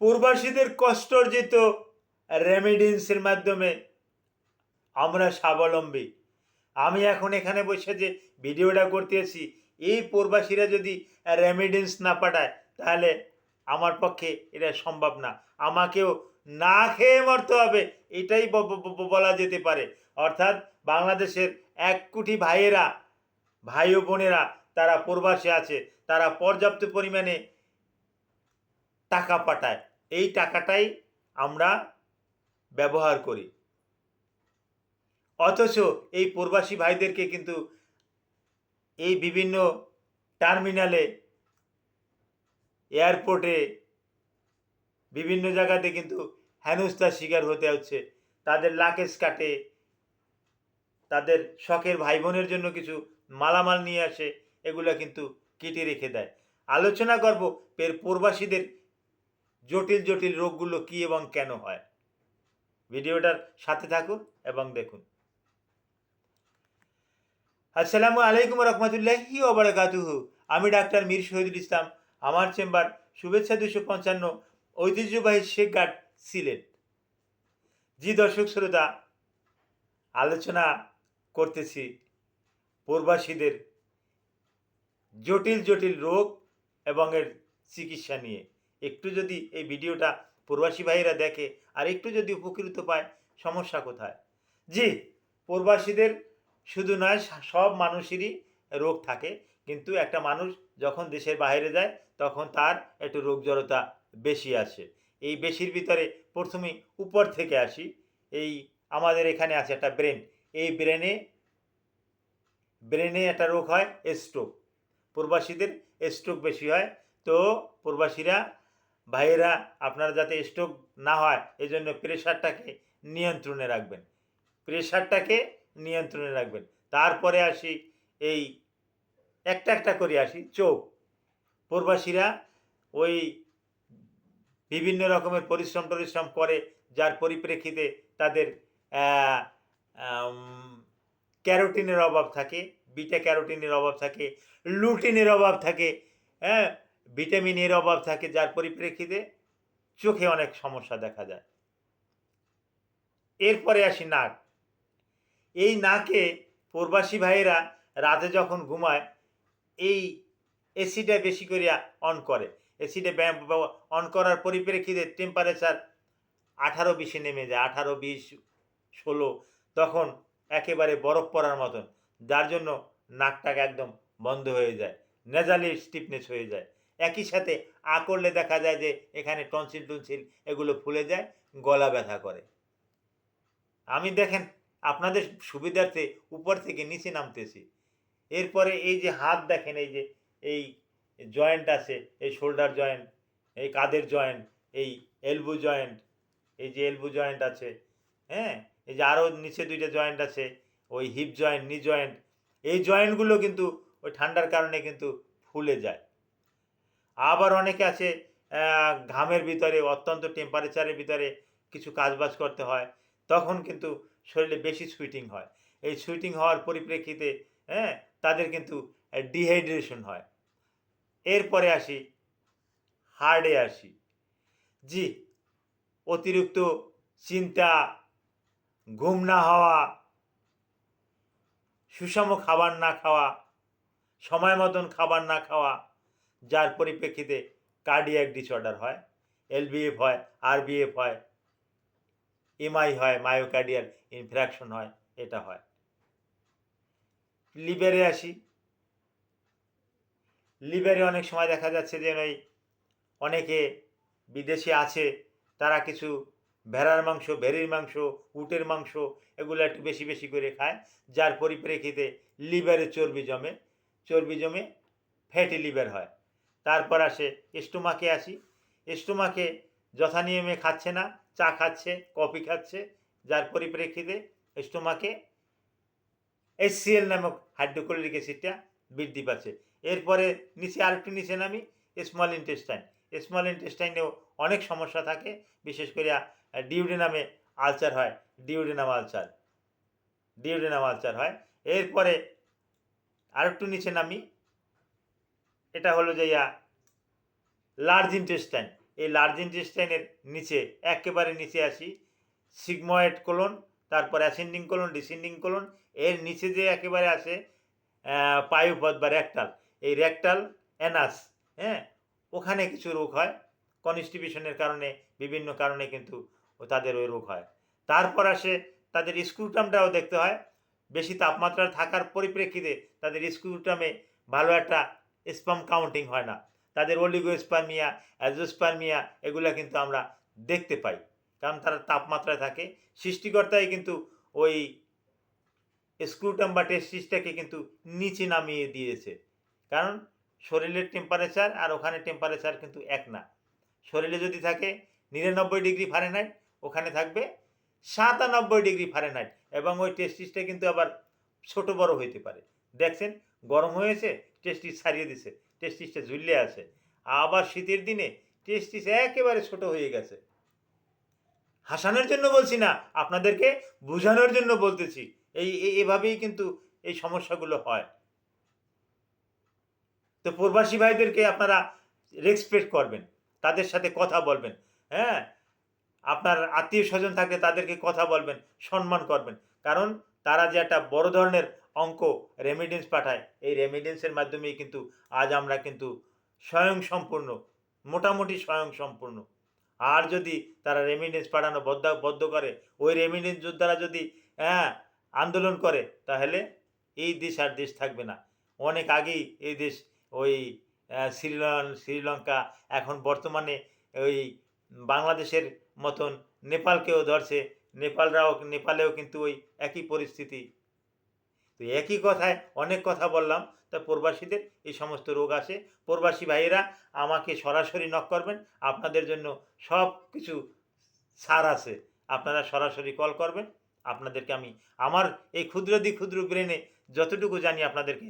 পূর্বাসীদের কষ্ট অর্জিত রেমিডেন্সের মাধ্যমে আমরা স্বাবলম্বী। আমি এখন এখানে বসে যে ভিডিওটা করতেছি, এই প্রবাসীরা যদি রেমিডেন্স না পাঠায়, তাহলে আমার পক্ষে এটা সম্ভব না। আমাকেও না খেয়ে মরতে হবে, এটাই বলা যেতে পারে। অর্থাৎ বাংলাদেশের এক কোটি ভাইয়েরা, ভাই ও বোনেরা, তারা প্রবাসে আছে, তারা পর্যাপ্ত পরিমাণে টাকা পাঠায়। এই টাকাটাই আমরা ব্যবহার করি। অথচ এই প্রবাসী ভাইদেরকে কিন্তু এই বিভিন্ন টার্মিনালে, এয়ারপোর্টে, বিভিন্ন জায়গাতে কিন্তু হেনস্থার শিকার হতে হচ্ছে। তাদের লাকেজ কাটে, তাদের শখের ভাই বোনের জন্য কিছু মালামাল নিয়ে আসে, এগুলো কিন্তু কেটে রেখে দেয়। আলোচনা করব এর প্রবাসীদের জটিল জটিল রোগগুলো কী এবং কেন হয়? ভিডিওটার সাথে থাকুন এবং দেখুন। আসসালামু আলাইকুম রহমতুল্লাহি ওবরাকাতুহু আমি ডাক্তার মীর শহীদুল ইসলাম। আমার চেম্বার শুভেচ্ছা দুশো পঞ্চান্ন ঐতিহ্যবাহী শেখ ঘাট সিলেট। জি দর্শক শ্রোতা, আলোচনা করতেছি প্রবাসীদের জটিল জটিল রোগ এবং এর চিকিৎসা নিয়ে। একটু যদি এই ভিডিওটা প্রবাসী ভাইয়েরা দেখে আর একটু যদি উপকৃত পায়, সমস্যা কোথায়? জি, প্রবাসীদের শুধু নয় সব মানুষেরই রোগ থাকে। কিন্তু একটা মানুষ যখন দেশের বাইরে যায়, তখন তার একটু রোগ জড়তা বেশি আসে। এই বেশির ভিতরে প্রথমে উপর থেকে আসি। এই আমাদের এখানে আছে একটা ব্রেন। এই ব্রেনে ব্রেনে একটা রোগ হয় স্ট্রোক প্রবাসীদের স্ট্রোক বেশি হয়। তো প্রবাসীরা ভাইয়েরা, আপনারা যাতে স্ট্রোক না হয় এই জন্য প্রেশারটাকে নিয়ন্ত্রণে রাখবেন। প্রেশারটাকে নিয়ন্ত্রণে রাখবেন। তারপরে আসি এই একটা একটা করে আসি, চোখ। প্রবাসীরা ওই বিভিন্ন রকমের পরিশ্রম টরিশ্রম করে, যার পরিপ্রেক্ষিতে তাদের ক্যারোটিনের অভাব থাকে, বিটা ক্যারোটিনের অভাব থাকে, লুটিনের অভাব থাকে হ্যাঁ? ভিটামিনের অভাব থাকে যার পরিপ্রেক্ষিতে চোখে অনেক সমস্যা দেখা যায়। এরপরে আসি নাক। এই নাকে প্রবাসী ভাইয়েরা রাতে যখন ঘুমায়, এই এসিটা বেশি করিয়া অন করে। এসিটা অন করার পরিপ্রেক্ষিতে টেম্পারেচার আঠারো বিশে নেমে যায়, আঠারো বিশ ষোলো তখন একেবারে বরফ পড়ার মতন। যার জন্য নাকটাকে একদম বন্ধ হয়ে যায় নেজালি স্টিফনেস হয়ে যায়। একই সাথে আ করলে দেখা যায় যে এখানে টনসিল টনসিল এগুলো ফুলে যায়, গলা ব্যথা করে। আমি দেখেন, আপনাদের সুবিধার্থে উপর থেকে নিচে নামতেছি। এরপরে এই যে হাত দেখেন, এই যে, এই জয়েন্ট আছে, এই শোল্ডার জয়েন্ট, এই কাদের জয়েন্ট, এই এলবু জয়েন্ট, এই যে এলবু জয়েন্ট আছে হ্যাঁ? এই যে আরও নিচে দুইটা জয়েন্ট আছে, ওই হিপ জয়েন্ট, নি জয়েন্ট, এই জয়েন্টগুলো কিন্তু ওই ঠান্ডার কারণে কিন্তু ফুলে যায়। আবার অনেকে আছে ঘামের ভিতরে, অত্যন্ত টেম্পারেচারের ভিতরে কিছু কাজবাজ করতে হয়, তখন কিন্তু শরীরে বেশি সুইটিং হয়। এই সুইটিং হওয়ার পরিপ্রেক্ষিতে হ্যাঁ তাদের কিন্তু ডিহাইড্রেশন হয়। এরপরে আসি হার্ডে আসি। জি, অতিরিক্ত চিন্তা, ঘুম না হওয়া, সুষম খাবার না খাওয়া, সময় মতন খাবার না খাওয়া যার পরিপ্রেক্ষিতে কার্ডিয়াক ডিসঅর্ডার হয় এলবিএফ হয় আরবিএফ হয় এমআই হয় মায়োকার্ডিয়াল ইনফ্র্যাকশন হয়, এটা হয়। লিভারে আসি। লিভারে অনেক সময় দেখা যাচ্ছে যে ওই অনেকে বিদেশে আছে, তারা কিছু ভেড়ার মাংস, ভেড়ির মাংস, উটের মাংস এগুলো একটু বেশি বেশি করে খায়, যার পরিপ্রেক্ষিতে লিভারে চর্বি জমে চর্বি জমে ফ্যাটি লিভার হয়। তারপর আসে স্টোমাকে আসি। স্টোমাকে যথানিয়মে খাচ্ছে না, চা খাচ্ছে, কফি খাচ্ছে, যার পরিপ্রেক্ষিতে স্টোমাকে এসসিএল নামক হাইড্রোক্লোরিক অ্যাসিডটা বৃদ্ধি পাচ্ছে। এরপরে নিচে আরেকটু নিচে নামি স্মল ইন্টেস্টাইন স্মল ইন্টেস্টাইনেও অনেক সমস্যা থাকে, বিশেষ করে ডিউডেনামে আলচার হয় ডিউডেনাম আলচার ডিউডেনাম আলচার হয়। এরপরে আরেকটু নিচে নামি এটা হলো যে ইয়া লার্জ ইন্টেস্টাইন এই লার্জ ইন্টেস্টাইনের নিচে, একেবারে নিচে আসি সিগময়েড কোলন তারপর অ্যাসেন্ডিং কোলন ডিসেন্ডিং কোলন এর নিচে যে একেবারে আসে পায়ুপথ বা রেকটাল এই রেকটাল অ্যানাস হ্যাঁ? ওখানে কিছু রোগ হয় কনস্টিবিউশনের কারণে, বিভিন্ন কারণে কিন্তু তাদের ওই রোগ হয়। তারপর আসে, তাদের স্ক্রুটামটাও দেখতে হয়, বেশি তাপমাত্রা থাকার পরিপ্রেক্ষিতে তাদের স্ক্রুটামে ভালো একটা স্পাম কাউন্টিং হয় না। তাদের অলিগোস্পার্মিয়া অ্যাজোস্পার্মিয়া এগুলো কিন্তু আমরা দেখতে পাই। কারণ তারা তাপমাত্রায় থাকে। সৃষ্টিকর্তাই কিন্তু ওই স্ক্রুটাম বা টেস্টিসটাকে কিন্তু নিচে নামিয়ে দিয়েছে। কারণ শরীরের টেম্পারেচার আর ওখানে টেম্পারেচার কিন্তু এক না। শরীরে যদি থাকে নিরানব্বই ডিগ্রি ফারেনহাইট ওখানে থাকবে সাতানব্বই ডিগ্রি ফারেনহাইট এবং ওই টেস্টিসটা কিন্তু আবার ছোট বড় হইতে পারে। দেখছেন, গরম হয়েছে টেস্টিস ছাড়িয়ে দিছে টেস্টিসটা ঝুললে আছে। আবার শীতের দিনে টেস্টিস একেবারে ছোট হয়ে গেছে। হাসানোর জন্য বলছি না, আপনাদেরকে বোঝানোর জন্য বলতেছি। এই এভাবেই কিন্তু এই সমস্যাগুলো হয়। তো প্রবাসী ভাইদেরকে আপনারা রেসপেক্ট করবেন, তাদের সাথে কথা বলবেন হ্যাঁ? আপনার আত্মীয় স্বজন থাকলে তাদেরকে কথা বলবেন, সম্মান করবেন। কারণ তারা যে একটা বড় ধরনের অঙ্ক রেমিডেন্স পাঠায়। এই রেমিডেন্সের মাধ্যমেই কিন্তু আজ আমরা কিন্তু স্বয়ং সম্পূর্ণ মোটামুটি স্বয়ং সম্পূর্ণ আর যদি তারা রেমিডেন্স পাঠানো বদ্ধ বদ্ধ করে, ওই রেমিডেন্স যোদ্ধারা যদি হ্যাঁ আন্দোলন করে, তাহলে এই দেশ আর দেশ থাকবে না। অনেক আগেই এই দেশ, ওই শ্রীলং শ্রীলঙ্কা, এখন বর্তমানে ওই বাংলাদেশের মতন নেপালকেও ধরছে। নেপালরাও, নেপালেও কিন্তু ওই একই পরিস্থিতি তো একই কথায় অনেক কথা বললাম। তা প্রবাসীদের এই সমস্ত রোগ আসে। প্রবাসী ভাইয়েরা, আমাকে সরাসরি নক করবেন। আপনাদের জন্য সব কিছু ছাড় আছে। আপনারা সরাসরি কল করবেন। আপনাদেরকে আমি আমার এই ক্ষুদ্রাদি ক্ষুদ্র ব্রেনে যতটুকু জানি আপনাদেরকে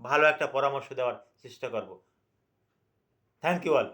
ভালো একটা পরামর্শ দেওয়ার চেষ্টা করব। Thank you all